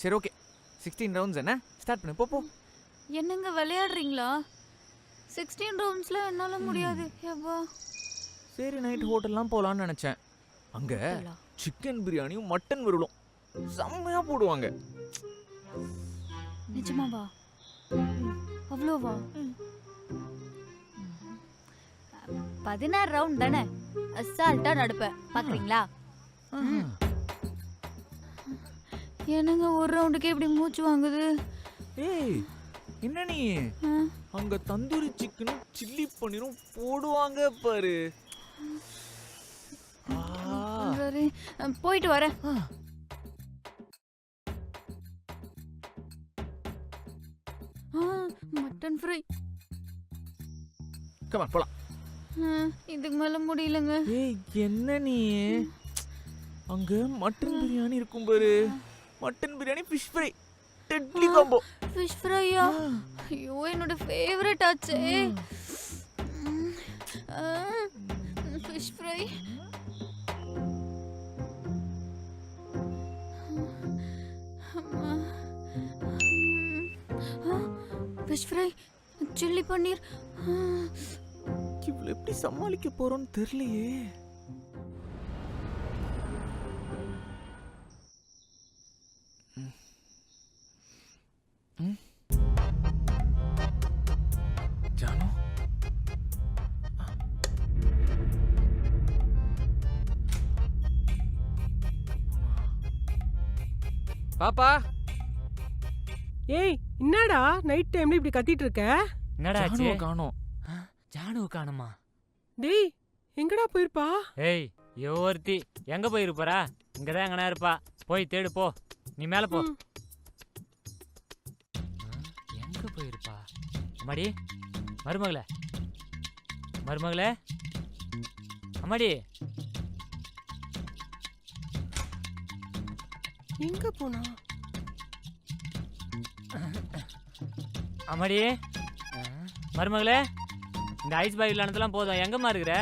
சரி okay sixteen rounds என்ன? Start பண்ணு போ போ. என்னங்க விளையாடுறீங்களா? சிக்ஸ்டீன் ரவுண்ட்ஸ்ல என்னால முடியாது. எவ்வா? சரி நைட் ஹோட்டல்லாம் போகலான்னு நினச்சேன். அங்கே சிக்கன் பிரியாணியும் மட்டன் விருளும். செம்மையாக போடுவாங்க. நிஜமாவா அவ்வளோவா பதினாறு ரவுண்ட் தானே? அசால்ட்டா நடுப்பேன். பாக்குறீங்களா? என்னங்க ஒரு ரவுண்டுக்கே இப்படி மூச்சு வாங்குது? ஏய் என்ன நீ? அங்க தந்தூரி சிக்கனும் சில்லி பன்னீரும் போடுவாங்க பாரு. சரி போயிட்டு வரேன். மட்டன் ஃப்ரை on, போலாம். இதுக்கு மேல முடியலங்க. ஏய் என்ன நீ? அங்க மட்டன் பிரியாணி இருக்கும் பாரு. Mutton biryani fish fry deadly combo fish ஃப்ரையா ஐயோ என்னோட ஃபேவரட் ஆச்சே. Fish fry fish fry chilli paneer ஆ, இவ்வளவு எப்படி சமாளிக்க போறோம்னு தெரியலையே. பாப்பா. ஏய் என்னடா? நைட் டைம்ல இப்படி கத்திட்டு இருக்க என்னடா ஆச்சு? காணோம். ஜானு காணுமா? டேய் எங்கடா போயிருப்பா? ஏய் இவ ஒருத்தி. எங்க போயிருப்பறா? இங்கதான் எங்கனா இருப்பா. போய் தேடு போ. நீ மேல போ. எங்க போயிருப்பா? அம்மாடி மருமகளே. மருமகளே. அம்மாடி. எங்க போனா? அம்மாடி மருமகளே இந்த ஐஸ் பாய் விளாண்டதெல்லாம் போதும். எங்கம்மா இருக்கிற?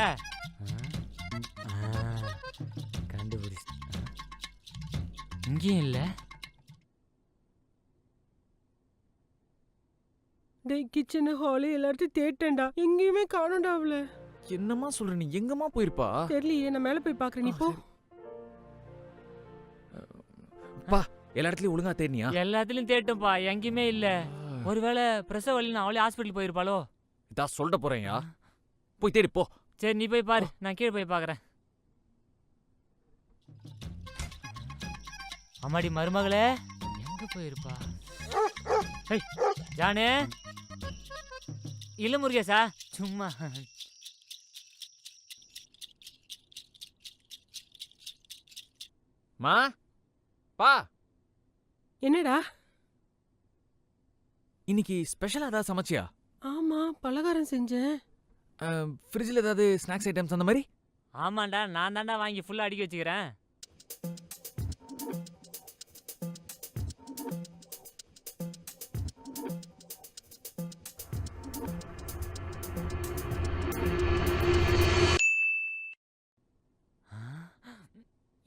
கண்டுபிடிச்சு இங்கேயும் இல்லை. டேய் கிச்சனு ஹாலு எல்லாத்தையும் தேட்டேன்டா. எங்கேயுமே காணோம்டா அவள. என்னம்மா சொல்ற நீ? எங்கம்மா போயிருப்பா? தெரியலையே நான் மேல போய் பாக்குறேன் நீ போ. பா எல்லா இடத்துலயும் ஒழுங்கா தேடினியா? எல்லாத்துலயும் தேட்டும்பா எங்கேயுமே இல்ல. ஒருவேளை பிரசவ வழி அவளே ஹாஸ்பிட்டல் போயிருப்பாளோ? இதா சொல்லிட்டு போறேன்யா. போய் தேடி போ. சரி நீ போய் பாரு. நான் கீழே போய் பார்க்கறேன் அம்மாடி மருமகளே. எங்க போயிருப்பா? ஏய் ஜானு. இல்ல முருகேசா சும்மா. மா பா. என்னடா? இன்னைக்கு ஸ்பெஷலா ஏதாவது சமைச்சியா? ஆமா பலகாரம் செஞ்சேன். ஃப்ரிட்ஜில் ஏதாவது ஸ்நாக்ஸ் ஐட்டம்ஸ் அந்த மாதிரி? ஆமாண்டா நான் தாண்டா வாங்கி ஃபுல்லா அடுக்கி வச்சுக்கிறேன்.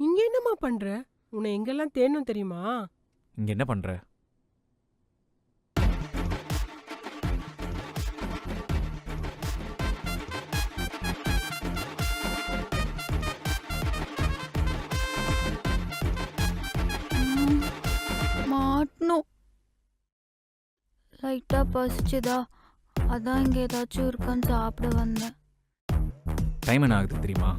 இங்க என்னம்மா பண்ற? உன்னை எங்கெல்லாம் தேடணும் தெரியுமா? இங்க என்ன பண்ற? மாட்டணும். லைட்டா பசிச்சுதா. அதான் இங்க ஏதாச்சும் இருக்கான்னு சாப்பிட வந்தேன். டைம் என்ன ஆகுது தெரியுமா?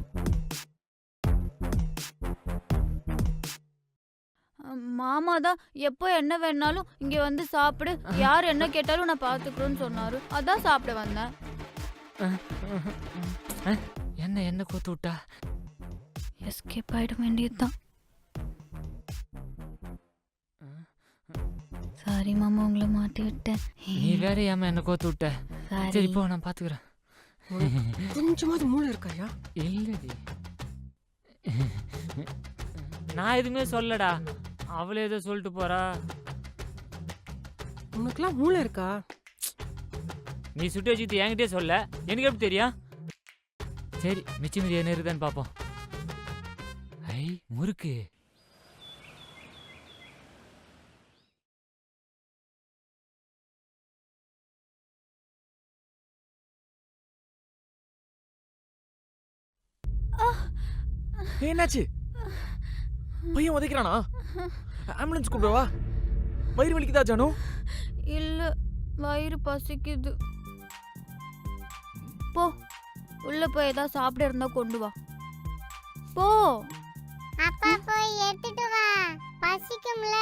மாமா தான் எப்போ என்ன வேணாலும் இங்க வந்து சாப்பிடு. யார் என்ன கேட்டாலும் நான் பாத்துக்கிறேன்னு சொன்னாரு. அதான் சாப்பிட வந்தேன். என்ன என்ன கோத்து விட்டா? எஸ்கேப் ஆயிட வேண்டியதுதான். சாரி மாமா உங்களை மாட்டி விட்டேன். நீ வேற ஏமா என்ன கோத்து விட்ட? சாரி சரி போ நான் பாத்துக்கிறேன் கொஞ்சமாவது மூளை இருக்காயா இல்லடி. நான் எதுவுமே சொல்லடா அவளே ஏதோ சொல்லிட்டு போறா. உனக்குலாம் மூளை இருக்கா? நீ சுட்டு வச்சுக்கிட்டு என்கிட்டே சொல்ல. எனக்கு எப்படி தெரியும்? சரி மிச்சம் மீதி என்ன இருக்குதான்னு பார்ப்போம் ஐ முறுக்கு. என்னாச்சு? பையன் உதைக்கிறானா? ஆம்புலன்ஸ் கூப்பிடவா? வயிறு வலிக்குதா ஜானு? இல்ல வயிறு பசிக்குது. போ உள்ள போய் ஏதாவது சாப்பிட இருந்தா கொண்டு வா. போ. அப்பா போய் எடுத்துட்டு வா. பசிக்கும்ல.